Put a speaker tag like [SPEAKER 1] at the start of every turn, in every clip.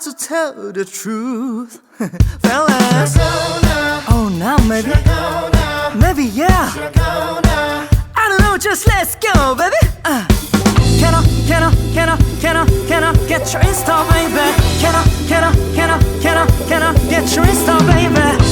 [SPEAKER 1] to
[SPEAKER 2] tell the truth. Fellas, oh now maybe, maybe yeah. I don't know, just let's go, baby. Uh. Can I, can I, can I, can I, can I get your Insta, baby? Can I, can I, can I, can I, can I get your Insta, baby?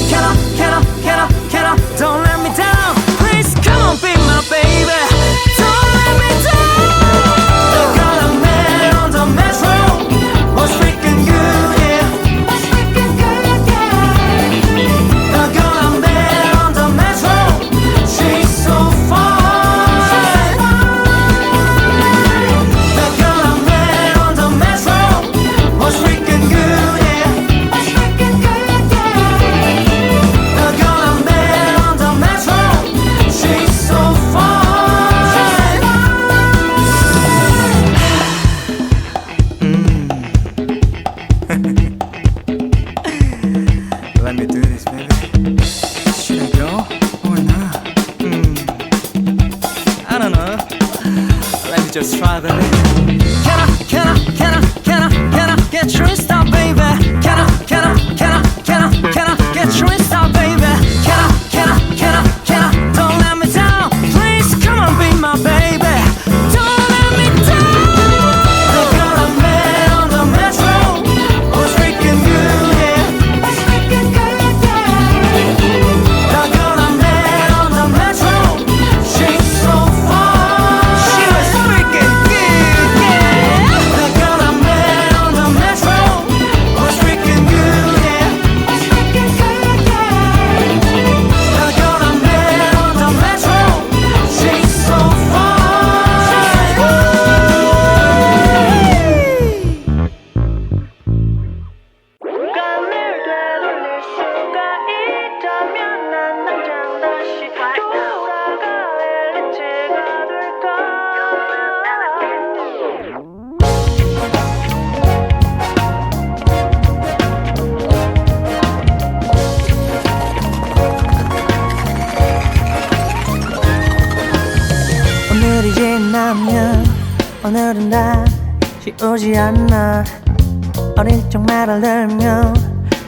[SPEAKER 3] 어릴 적 말을 들으며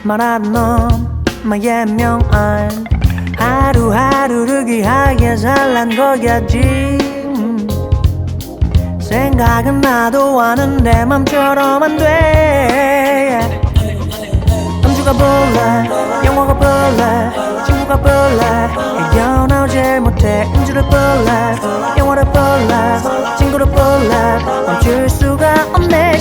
[SPEAKER 3] 말하던 엄마의 명언. 하루하루를 귀하게 살란 거겠지. 음. 생각은 나도 하는데 맘처럼 안돼. 음주가 볼래 영화가 볼래 친구가 볼래 헤어나오질 못해 음주를 볼래 영화를 볼래 친구를 볼래 멈출 수가 없네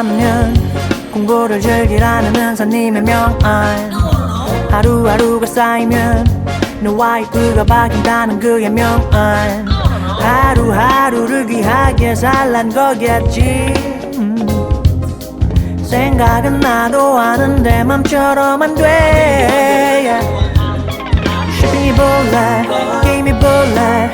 [SPEAKER 3] 3년 공부를 즐기라는 은사님의 명언 하루하루가 쌓이면 너와의 그가 바뀐다는 그의 명언 하루하루를 귀하게 살란 거겠지 생각은 나도 아는데 맘처럼 안돼 yeah. 쉽이 볼래 게임이 볼래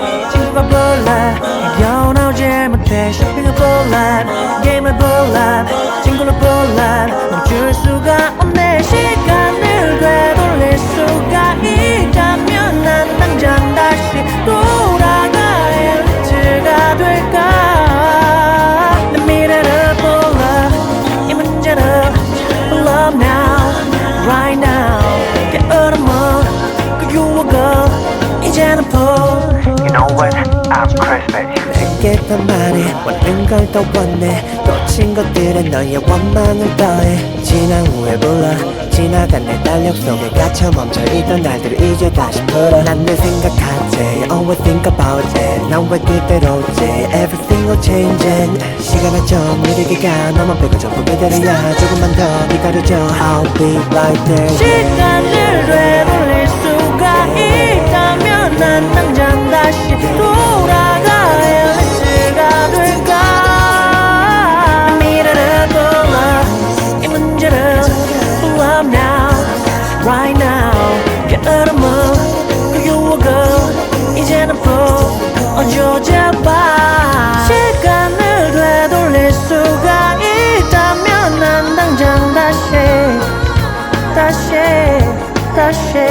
[SPEAKER 4] 더 말해 원하는 걸 더 원해. 놓친 것들은 너의 원망을 더해. 지난 후에 불러. 지나간 내 달력 속에 갇혀 멈춰 있던 날들을 이제 다시 풀어. 난늘 생각하지. Always think about it. 난왜 그대로지? Everything will change and 시간의 정리되기가 너만 빼고 전부 그대로야. 조금만 더 기다려줘. I'll be right there.
[SPEAKER 3] 시간을 되돌릴 수가 있다면 난 당장 다시 돌아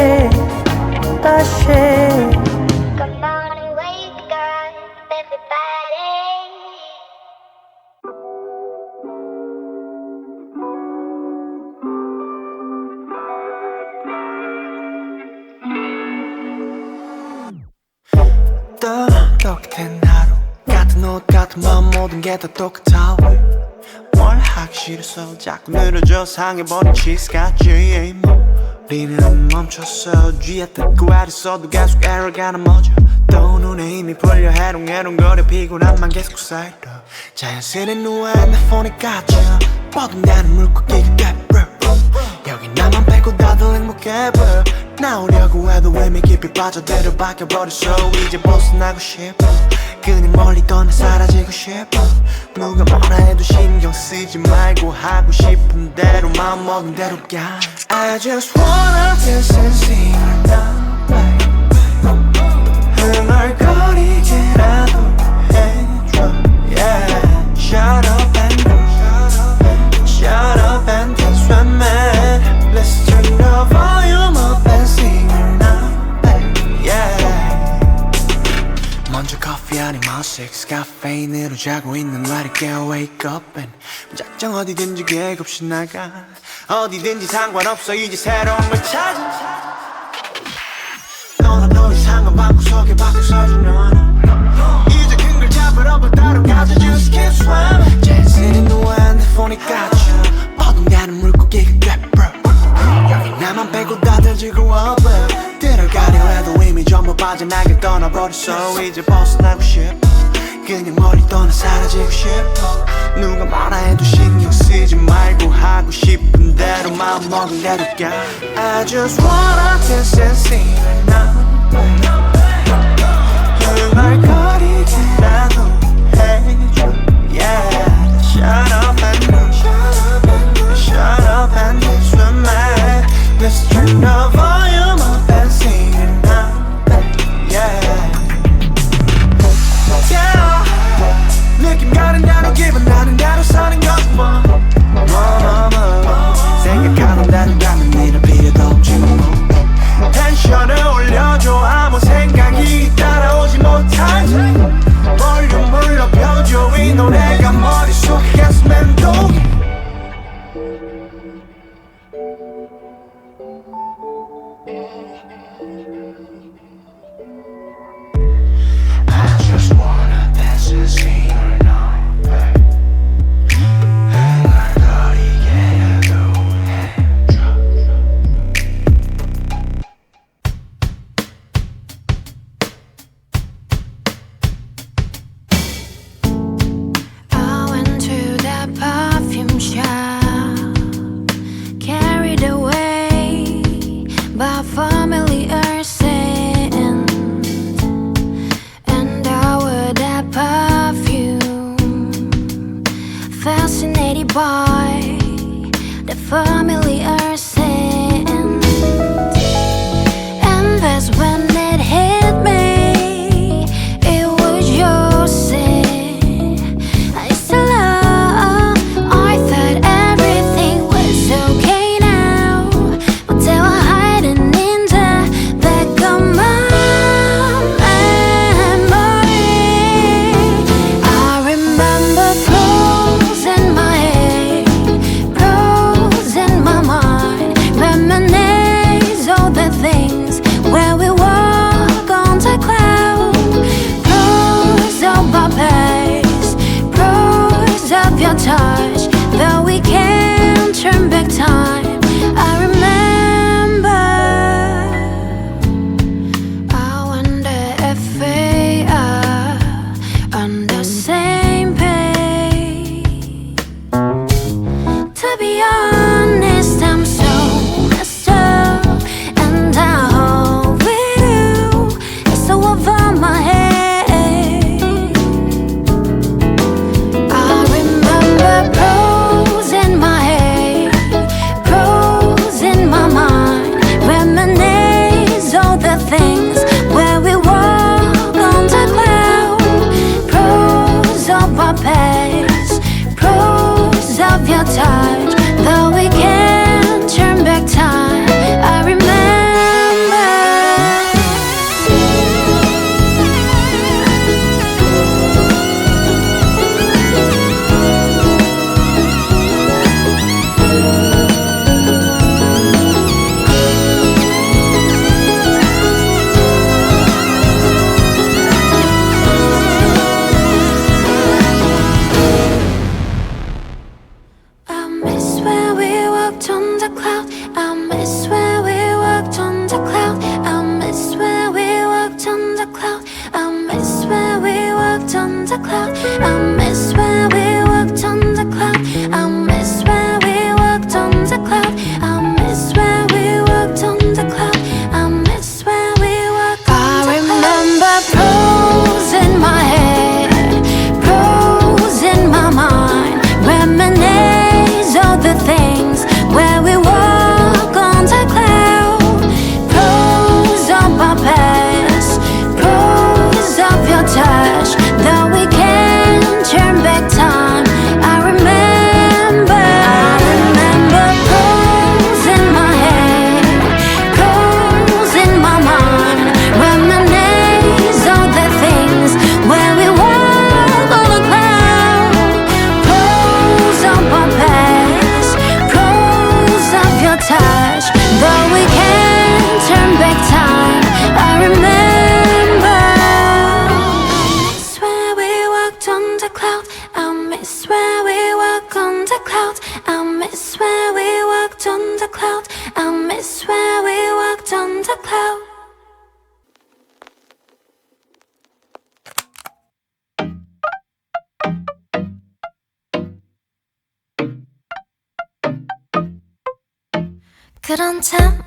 [SPEAKER 3] 다시 다시
[SPEAKER 5] Come on and wake up, everybody.
[SPEAKER 6] 똑똑한 하루 같은 옷 같은 마음 모든 게 다 똑같아 뭘 하기 싫어서 자꾸 늘어져 상해버린 치즈같이 머리는 멈췄어. 쥐에 뜯고 애를 계속 에러가 넘어져 또 눈에 힘이 풀려 해롱해롱거려 피곤함만 계속 쌓여 자연스레 누워 핸드폰에 갇혀. 뻗은다는 물고기가 돼버려 여기 나만 빼고 다들 행복 깊이 빠져들어 박혀버렸어. 이제 벗어나고 싶어. 그냥 멀리 떠나 사라지고 싶어. 누가 뭐라 해도 신경 쓰지 말고 하고 싶은 대로 마음 먹은 대로 가. I just wanna dance and sing babe 흥얼거리게라도 해줘. Yeah Shut up 6 카페인으로 자고 있는 나를 깨어 wake up and 무작정 어디든지 계획 없이 나가. 어디든지 상관없어. 이제 새로운 걸 찾아. 너나 너의 상관 바구석에 바꿔 서준 너는 이제 큰 걸 잡으러 뭐 바다로 가자. Just keep swim 젠스는 누워 핸드폰이 까져 뻗은다는 물고기가 꿰불 여기 나만 빼고 다들 즐거워 들어가려 해도 이미 전부 빠져나게 떠나버렸어. 이제 벗어나고 싶어. 그냥 멀리 떠나 사라지고 싶어. 누가 뭐라 해도 신경 쓰지 말고 하고 싶은 대로 마음 먹은 대로 가 I just wanna dance and sing. Right now 흉얼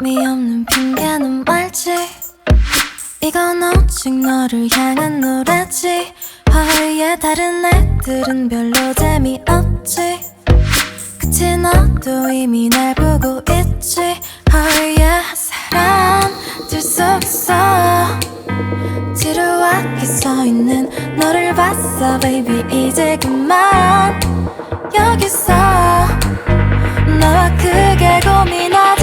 [SPEAKER 7] 네 미없는 핑계는 말지. 이건 오직 너를 향한 노래지. 하위에 다른 애들은 별로 재미없지. 그치 너도 이미 날 보고 있지. 허위의 사람들 속에서 지루하게 서있는 너를 봤어 baby. 이제 그만. 여기서 나와 크게 고민하라.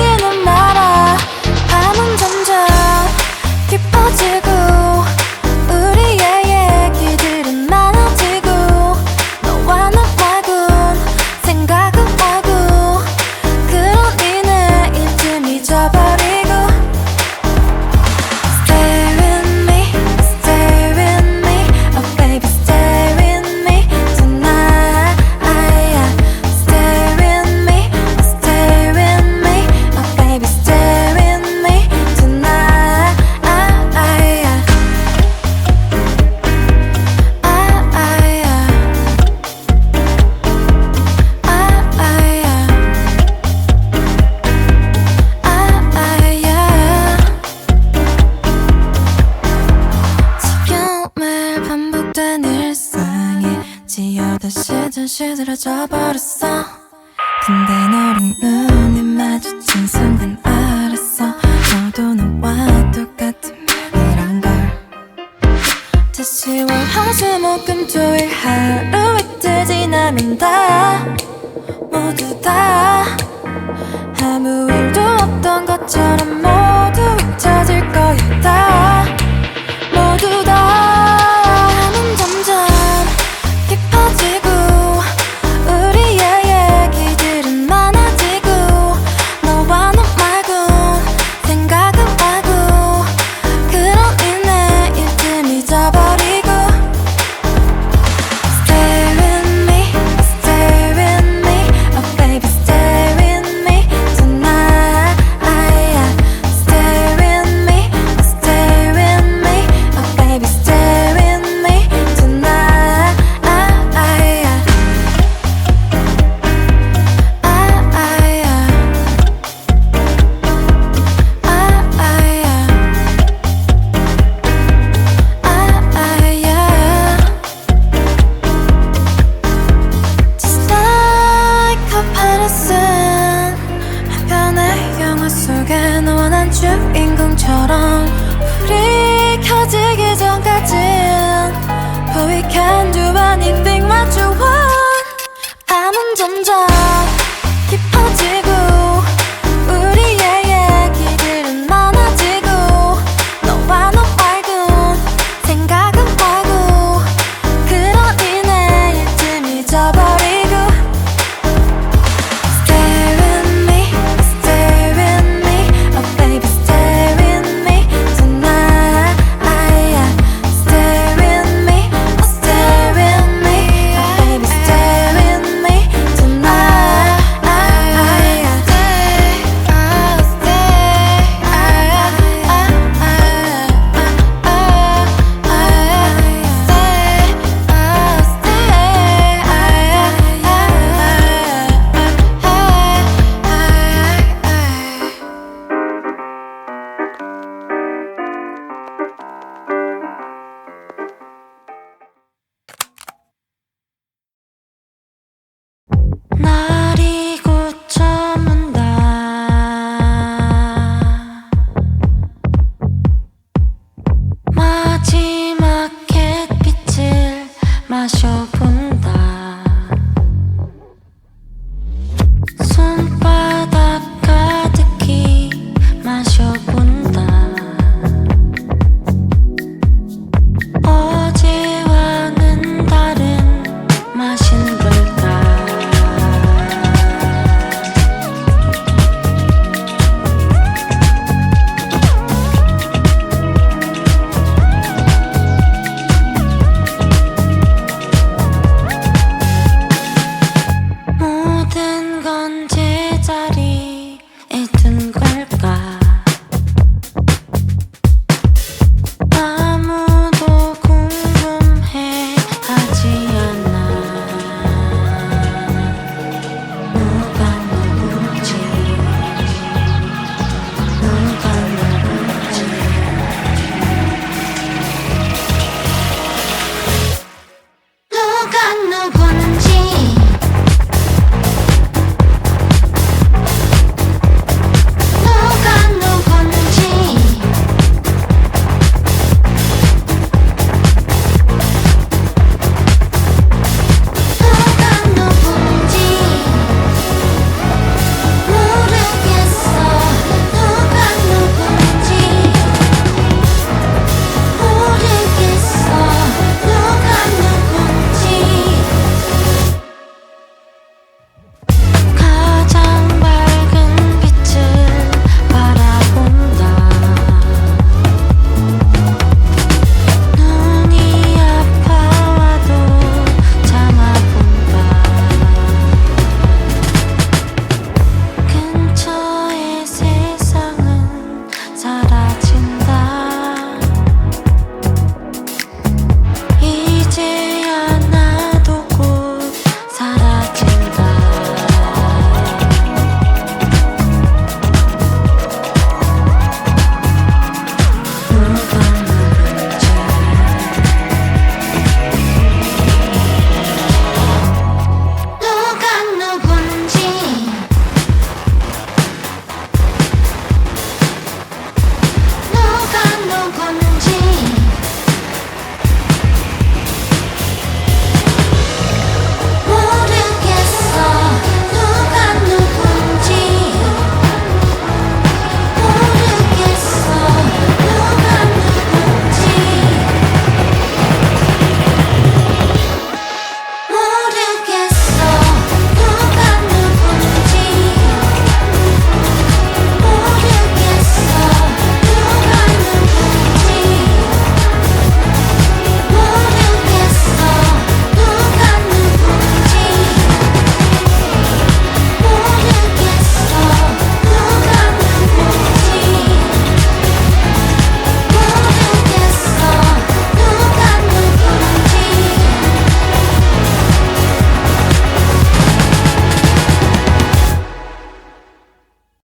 [SPEAKER 7] 것처럼